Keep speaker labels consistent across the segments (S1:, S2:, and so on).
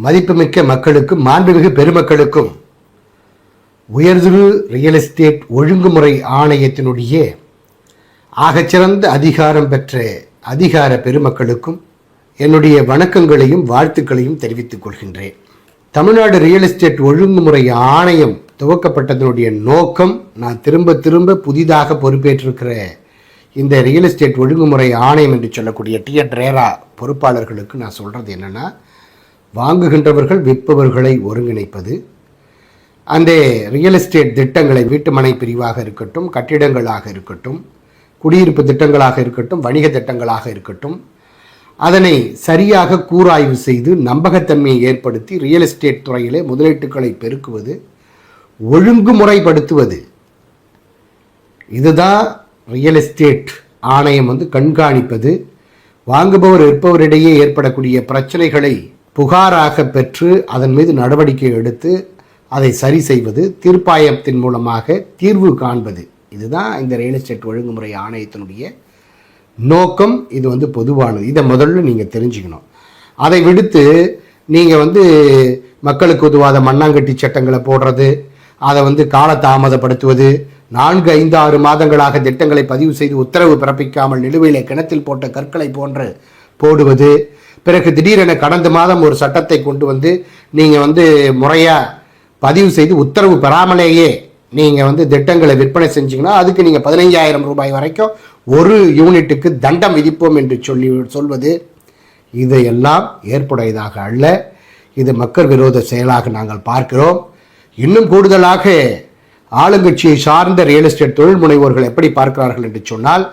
S1: மதிப்புமிக்க மக்களுக்கும் மாண்புமிகு பெருமக்களுக்கும் உயர்திரு ரியல் எஸ்டேட் ஒழுங்குமுறை ஆணையத்தினுடைய ஆகச்சிறந்த அதிகாரம் பெற்ற அதிகார பெருமக்களுக்கும் என்னுடைய வணக்கங்களையும் வாழ்த்துக்களையும் தெரிவித்துக் கொள்கின்றேன். தமிழ்நாடு ரியல் எஸ்டேட் ஒழுங்குமுறை ஆணையம் துவக்கப்பட்டதனுடைய நோக்கம் நான் திரும்ப திரும்ப புதிதாக பொறுப்பேற்றிருக்கிற இந்த ரியல் எஸ்டேட் ஒழுங்குமுறை ஆணையம் என்று சொல்லக்கூடிய டிஎன் ரேரா பொறுப்பாளர்களுக்கு நான் சொல்கிறது என்னென்னா வாங்குகின்றவர்கள் விற்பவர்களை ஒருங்கிணைப்பது அந்த ரியல் எஸ்டேட் திட்டங்களை வீட்டுமனை பிரிவாக இருக்கட்டும் கட்டிடங்களாக இருக்கட்டும் குடியிருப்பு திட்டங்களாக இருக்கட்டும் வணிக திட்டங்களாக இருக்கட்டும் அதனை சரியாக கூராய்வு செய்து நம்பகத்தன்மையை ஏற்படுத்தி ரியல் எஸ்டேட் துறையிலே முதலீட்டுகளை பெருக்குவது ஒழுங்குமுறைப்படுத்துவது. இதுதான் ரியல் எஸ்டேட் ஆணையம் வந்து கண்காணிப்பது. வாங்குபவர் விற்பவரிடையே ஏற்படக்கூடிய பிரச்சனைகளை புகாராக பெற்று அதன் மீது நடவடிக்கை எடுத்து அதை சரி செய்வது தீர்ப்பாயத்தின் மூலமாக தீர்வு காண்பது. இதுதான் இந்த ரியல் எஸ்டேட் ஒழுங்குமுறை ஆணையத்தினுடைய நோக்கம். இது வந்து பொதுவானது. இதை முதல்ல நீங்கள் தெரிஞ்சுக்கணும். அதை விடுத்து நீங்கள் வந்து மக்களுக்கு உதவாத மண்ணாங்கட்டி சட்டங்களை போடுறது அதை வந்து காலதாமதப்படுத்துவது நான்கு ஐந்து ஆறு மாதங்களாக திட்டங்களை பதிவு செய்து உத்தரவு பிறப்பிக்காமல் நிலுவையில் கிணத்தில் போட்ட கற்களை போன்று போடுவது பிறகு திடீரென கடந்த மாதம் ஒரு சட்டத்தை கொண்டு வந்து நீங்கள் வந்து முறையாக பதிவு செய்து உத்தரவு பெறாமலேயே நீங்கள் வந்து திட்டங்களை விற்பனை செஞ்சீங்கன்னா அதுக்கு நீங்கள் பதினைஞ்சாயிரம் ரூபாய் வரைக்கும் ஒரு யூனிட்டுக்கு தண்டம் விதிப்போம் என்று சொல்லி சொல்வது இதையெல்லாம் ஏற்புடையதாக அல்ல. இது மக்கள் விரோத செயலாக நாங்கள் பார்க்கிறோம். இன்னும் கூடுதலாக ஆளுங்கட்சியை சார்ந்த ரியல் எஸ்டேட் தொழில் முனைவோர்கள் எப்படி பார்க்கிறார்கள் என்று சொன்னால்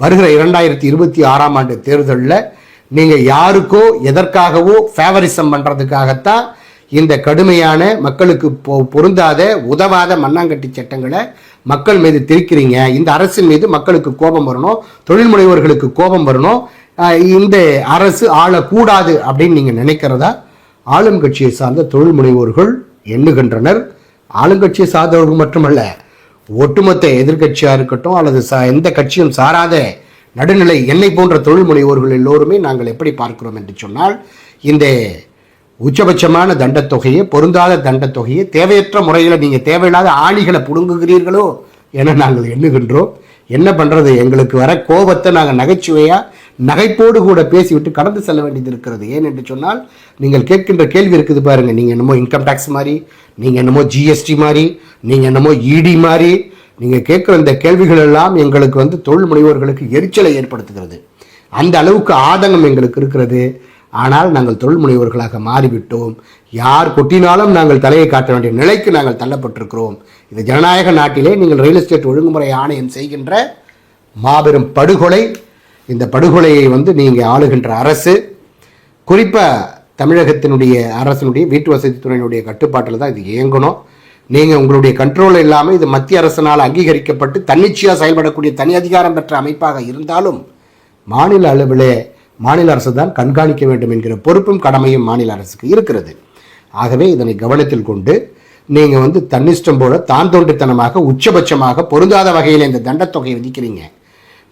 S1: வருகிற இரண்டாயிரத்தி இருபத்தி ஆறாம் ஆண்டு தேர்தலில் நீங்கள் யாருக்கோ எதற்காகவோ ஃபேவரிசம் பண்ணுறதுக்காகத்தான் இந்த கடுமையான மக்களுக்கு பொ பொருந்தாத உதவாத மண்ணாங்கட்டி சட்டங்களை மக்கள் மீது திரிக்கிறீங்க. இந்த அரசின் மீது மக்களுக்கு கோபம் வரணும் தொழில் முனைவோர்களுக்கு கோபம் வரணும். இந்த அரசு ஆளக்கூடாது அப்படின்னு நீங்கள் நினைக்கிறதா? ஆளும் கட்சியை சார்ந்த தொழில் முனைவோர்கள் எண்ணுகின்றனர். ஆளுங்கட்சியை சார்ந்தவர்கள் மட்டுமல்ல ஒட்டுமொத்த எதிர்க்கட்சியாக இருக்கட்டும் அல்லது சா எந்த கட்சியும் சாராத நடுநிலை என்னை போன்ற தொழில் முனைவோர்கள் எல்லோருமே நாங்கள் எப்படி பார்க்கிறோம் என்று சொன்னால் இந்த உச்சபட்சமான தண்டத்தொகையை பொருந்தாத தண்டத்தொகையை தேவையற்ற முறையில் நீங்கள் தேவையில்லாத ஆணிகளை புடுங்குகிறீர்களோ என நாங்கள் எண்ணுகின்றோம். என்ன பண்ணுறது எங்களுக்கு வர கோபத்தை நாங்கள் நகைச்சுவையாக நகைப்போடு கூட பேசிவிட்டு கடந்து செல்ல வேண்டியது இருக்கிறது. ஏன் என்று சொன்னால் நீங்கள் கேட்கின்ற கேள்வி இருக்குது பாருங்கள் நீங்கள் என்னமோ இன்கம் டேக்ஸ் மாதிரி நீங்கள் என்னமோ ஜிஎஸ்டி மாதிரி நீங்கள் என்னமோ இடி மாதிரி நீங்கள் கேட்குற இந்த கேள்விகள் எல்லாம் எங்களுக்கு வந்து தொழில் முனைவோர்களுக்கு எரிச்சலை ஏற்படுத்துகிறது. அந்த அளவுக்கு ஆதங்கம் எங்களுக்கு இருக்கிறது. ஆனால் நாங்கள் தொழில் முனைவோர்களாக மாறிவிட்டோம். யார் கொட்டினாலும் நாங்கள் தலையை காட்ட வேண்டிய நிலைக்கு நாங்கள் தள்ளப்பட்டிருக்கிறோம். இது ஜனநாயக நாட்டிலே நீங்கள் ரியல் எஸ்டேட் ஒழுங்குமுறை ஆணையம் செய்கின்ற மாபெரும் படுகொலை. இந்த படுகொலையை வந்து நீங்கள் ஆளுகின்ற அரசு குறிப்பாக தமிழகத்தினுடைய அரசினுடைய வீட்டு வசதி துறையினுடைய கட்டுப்பாட்டில் தான் இது இயங்கணும். நீங்கள் உங்களுடைய கண்ட்ரோல் இல்லாமல் இது மத்திய அரசினால் அங்கீகரிக்கப்பட்டு தன்னிச்சையாக செயல்படக்கூடிய தனி அதிகாரம் பெற்ற அமைப்பாக இருந்தாலும் மாநில அளவிலே மாநில அரசு தான் கண்காணிக்க வேண்டும் என்கிற பொறுப்பும் கடமையும் மாநில அரசுக்கு இருக்கிறது. ஆகவே இதனை கவனத்தில் கொண்டு நீங்கள் வந்து தன்னிஷ்டம் போல தான் தோன்றித்தனமாக உச்சபட்சமாக பொருந்தாத வகையில் இந்த தண்டத்தொகையை விதிக்கிறீங்க.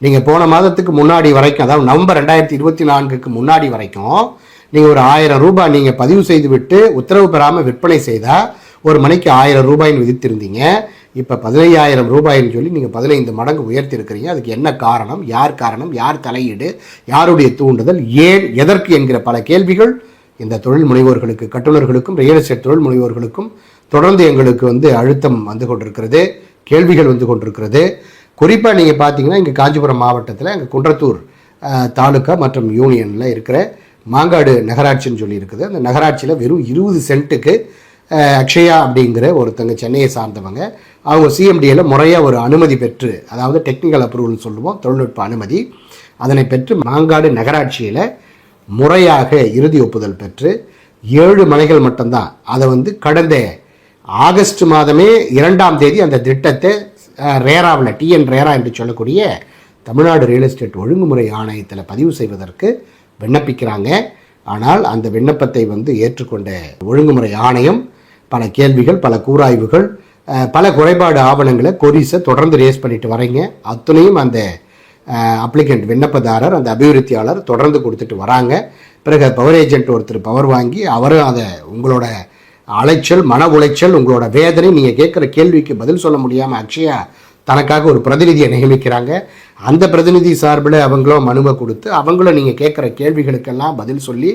S1: நீங்கள் போன மாதத்துக்கு முன்னாடி வரைக்கும் அதாவது நவம்பர் ரெண்டாயிரத்தி இருபத்தி நான்குக்கு முன்னாடி வரைக்கும் நீங்கள் ஒரு ஆயிரம் ரூபாய் நீங்கள் பதிவு செய்து விட்டு உத்தரவு பெறாமல் விற்பனை செய்தால் ஒரு மணிக்கு ஆயிரம் ரூபாய்னு விதித்திருந்தீங்க. இப்போ பதினையாயிரம் ரூபாய்னு சொல்லி நீங்கள் பதினைந்து மடங்கு உயர்த்தியிருக்கிறீங்க அதுக்கு என்ன காரணம்? யார் காரணம்? யார் தலையீடு? யாருடைய தூண்டுதல்? ஏன்? எதற்கு என்கிற பல கேள்விகள் இந்த தொழில் முனைவோர்களுக்கு கட்டுநர்களுக்கும் ரியல் எஸ்டேட் தொழில் முனைவோர்களுக்கும் தொடர்ந்து எங்களுக்கு வந்து அழுத்தம் வந்து கொண்டிருக்கிறது. கேள்விகள் வந்து கொண்டிருக்கிறது. குறிப்பாக நீங்கள் பார்த்தீங்கன்னா இங்கே காஞ்சிபுரம் மாவட்டத்தில் இங்கே குன்றத்தூர் தாலுக்கா மற்றும் யூனியனில் இருக்கிற மாங்காடு நகராட்சின்னு சொல்லி இருக்குது அந்த நகராட்சியில் வெறும் இருபது சென்ட்டுக்கு அக்ஷயா அப்படிங்கிற ஒருத்தங்க சென்னையை சார்ந்தவங்க. அவங்க சிஎம்டியில் முறையாக ஒரு அனுமதி பெற்று அதாவது டெக்னிக்கல் அப்ரூவல்னு சொல்லுவோம் தொழில்நுட்ப அனுமதி அதனை பெற்று மாங்காடு நகராட்சியில் முறையாக இறுதி ஒப்புதல் பெற்று ஏழு மனைகள் மட்டும்தான். அதை வந்து கடந்த ஆகஸ்ட் மாதமே இரண்டாம் தேதி அந்த திட்டத்தை ரேராவில் டிஎன் ரேரா என்று சொல்லக்கூடிய தமிழ்நாடு ரியல் எஸ்டேட் ஒழுங்குமுறை ஆணையத்தில் பதிவு செய்வதற்கு விண்ணப்பிக்கிறாங்க. ஆனால் அந்த விண்ணப்பத்தை வந்து ஏற்றுக்கொண்ட ஒழுங்குமுறை ஆணையம் பல கேள்விகள் பல கூராய்வுகள் பல குறைபாடு ஆவணங்களை கொரிஸை தொடர்ந்து ரேஸ் பண்ணிட்டு வரீங்க அத்தனையும் அந்த அப்ளிகண்ட் விண்ணப்பதாரர் அந்த அபிவிருத்தியாளர் தொடர்ந்து கொடுத்துட்டு வராங்க. பிறகு பவர் ஏஜென்ட் ஒருத்தர் பவர் வாங்கி அவரும் அதை உங்களோட அலைச்சல் மன உளைச்சல் உங்களோட வேதனை நீங்கள் கேட்குற கேள்விக்கு பதில் சொல்ல முடியாமல் அக்ஷயா தனக்காக ஒரு பிரதிநிதியை நியமிக்கிறாங்க. அந்த பிரதிநிதி சார்பில் அவங்களும் மனுவை கொடுத்து அவங்களும் நீங்கள் கேட்குற கேள்விகளுக்கெல்லாம் பதில் சொல்லி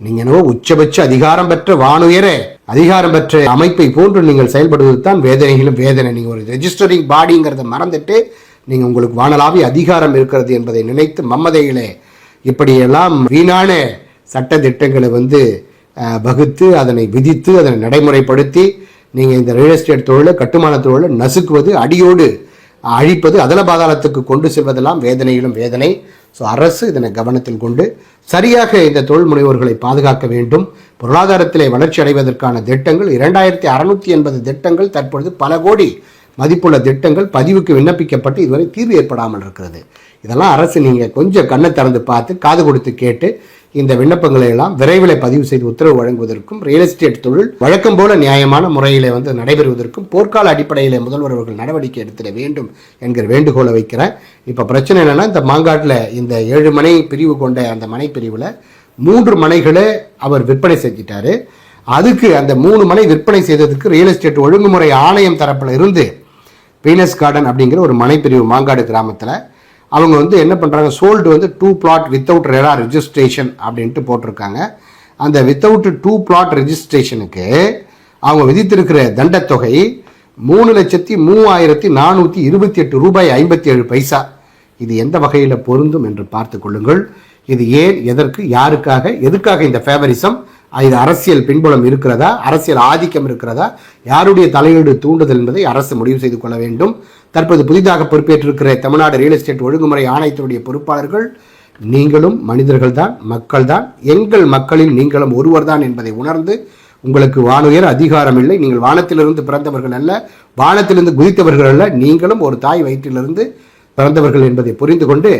S1: நீங்கள் என்னவோ உச்சபட்ச அதிகாரம் பெற்ற வானுயர அதிகாரம் பெற்ற அமைப்பை போன்று நீங்கள் செயல்படுவது தான் வேதனைகளும் வேதனை. நீங்கள் ஒரு ரெஜிஸ்டரிங் பாடிங்கிறத மறந்துட்டு நீங்கள் உங்களுக்கு வானலாவி அதிகாரம் இருக்கிறது என்பதை நினைத்து மம்மதைகளே இப்படியெல்லாம் வீணான சட்ட திட்டங்களை வந்து வகுத்து அதனை விதித்து அதனை நடைமுறைப்படுத்தி நீங்கள் இந்த ரியல் எஸ்டேட் தொழிலை கட்டுமான தொழிலை நசுக்குவது அடியோடு அழிப்பது அதல பாதாளத்துக்கு கொண்டு செல்வதெல்லாம் வேதனையிலும் வேதனை. ஸோ அரசு இதனை கவனத்தில் கொண்டு சரியாக இந்த தொழில் முனைவோர்களை பாதுகாக்க வேண்டும். பொருளாதாரத்திலே வளர்ச்சி அடைவதற்கான திட்டங்கள் இரண்டாயிரத்தி அறுநூத்தி எண்பது திட்டங்கள் தற்பொழுது பல கோடி மதிப்புள்ள திட்டங்கள் பதிவுக்கு விண்ணப்பிக்கப்பட்டு இதுவரை தீர்வு ஏற்படாமல் இருக்கிறது. இதெல்லாம் அரசு நீங்கள் கொஞ்சம் கண்ணை திறந்து பார்த்து காது கொடுத்து கேட்டு இந்த விண்ணப்பங்களை எல்லாம் விரைவில் பதிவு செய்து உத்தரவு வழங்குவதற்கும் ரியல் எஸ்டேட் தொழில் வழக்கம் போல நியாயமான முறையில் வந்து நடைபெறுவதற்கும் போர்க்கால அடிப்படையில் முதல்வர் அவர்கள் நடவடிக்கை எடுத்துட வேண்டும் என்கிற வேண்டுகோளை வைக்கிறேன். இப்போ பிரச்சனை என்னென்னா இந்த மாங்காட்டில் இந்த ஏழு மனை பிரிவு கொண்ட அந்த மனை பிரிவில் மூன்று மனைகளை அவர் விற்பனை செஞ்சிட்டாரு. அதுக்கு அந்த மூணு மனை விற்பனை செய்ததுக்கு ரியல் எஸ்டேட் ஒழுங்குமுறை ஆணையம் தரப்பில் இருந்து பீனஸ் கார்டன் அப்படிங்கிற ஒரு மனைப்பிரிவு மாங்காடு கிராமத்தில் அவங்க வந்து என்ன பண்ணுறாங்க சோல்டு வந்து to flat without RERA registration அப்படின்ட்டு போட்டிருக்காங்க. அந்த வித்தவுட் டூ பிளாட் ரெஜிஸ்ட்ரேஷனுக்கு அவங்க விதித்திருக்கிற தண்டத்தொகை மூணு லட்சத்தி மூவாயிரத்தி நானூற்றி இருபத்தி எட்டு ரூபாய் ஐம்பத்தி ஏழு பைசா. இது எந்த வகையில் பொருந்தும் என்று பார்த்து கொள்ளுங்கள். இது ஏன் எதற்கு யாருக்காக எதுக்காக இந்த ஃபேவரிசம் இது அரசியல் பின்புலம் இருக்கிறதா? அரசியல் ஆதிக்கம் இருக்கிறதா? யாருடைய தலையீடு தூண்டுதல் என்பதை அரசு முடிவு செய்து கொள்ள வேண்டும். தற்போது புதிதாக பொறுப்பேற்றிருக்கிற தமிழ்நாடு ரியல் எஸ்டேட் ஒழுங்குமுறை ஆணையத்தினுடைய பொறுப்பாளர்கள் நீங்களும் மனிதர்கள் தான் மக்கள்தான். எங்கள் மக்களில் நீங்களும் ஒருவர்தான் என்பதை உணர்ந்து உங்களுக்கு வானுயர் அதிகாரம் இல்லை. நீங்கள் வானத்திலிருந்து பிறந்தவர்கள் அல்ல வானத்திலிருந்து குதித்தவர்கள் அல்ல. நீங்களும் ஒரு தாய் வயிற்றிலிருந்து பிறந்தவர்கள் என்பதை புரிந்து கொண்டு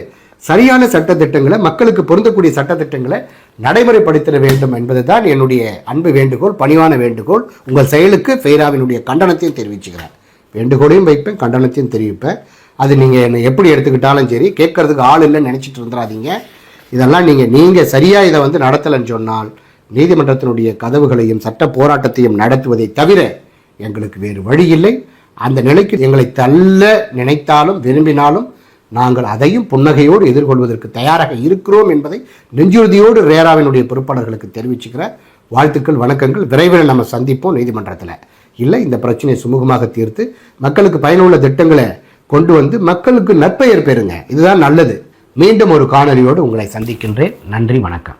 S1: சரியான சட்டத்திட்டங்களை மக்களுக்கு பொருந்தக்கூடிய சட்டத்திட்டங்களை நடைமுறைப்படுத்திட வேண்டும் என்பது தான் என்னுடைய அன்பு வேண்டுகோள் பணிவான வேண்டுகோள். உங்கள் செயலுக்கு ஃபெய்ராவினுடைய கண்டனத்தையும் தெரிவிச்சுக்கிறேன். வேண்டுகோளையும் வைப்பேன் கண்டனத்தையும் தெரிவிப்பேன். அது நீங்கள் என்னை எப்படி எடுத்துக்கிட்டாலும் சரி கேட்கறதுக்கு ஆள் இல்லைன்னு நினச்சிட்டு இருந்துடாதீங்க இதெல்லாம் நீங்கள் நீங்கள் சரியாக இதை வந்து நடத்தலைன்னு சொன்னால் நீதிமன்றத்தினுடைய கதவுகளையும் சட்ட போராட்டத்தையும் நடத்துவதை தவிர எங்களுக்கு வேறு வழி இல்லை. அந்த நிலைக்கு எங்களை தள்ள நினைத்தாலும் விரும்பினாலும் நாங்கள் அதையும் புன்னகையோடு எதிர்கொள்வதற்கு தயாராக இருக்கிறோம் என்பதை நெஞ்சுறுதியோடு ரேராவினுடைய பொறுப்பாளர்களுக்கு தெரிவிச்சுக்கிற வாழ்த்துக்கள் வணக்கங்கள். விரைவில் நம்ம சந்திப்போம் நீதிமன்றத்தில். இல்லை இந்த பிரச்சனையை சுமூகமாக தீர்த்து மக்களுக்கு பயனுள்ள திட்டங்களை கொண்டு வந்து மக்களுக்கு நற்பெயர் பெறுங்க. இதுதான் நல்லது. மீண்டும் ஒரு காணொலியோடு உங்களை சந்திக்கின்றேன். நன்றி வணக்கம்.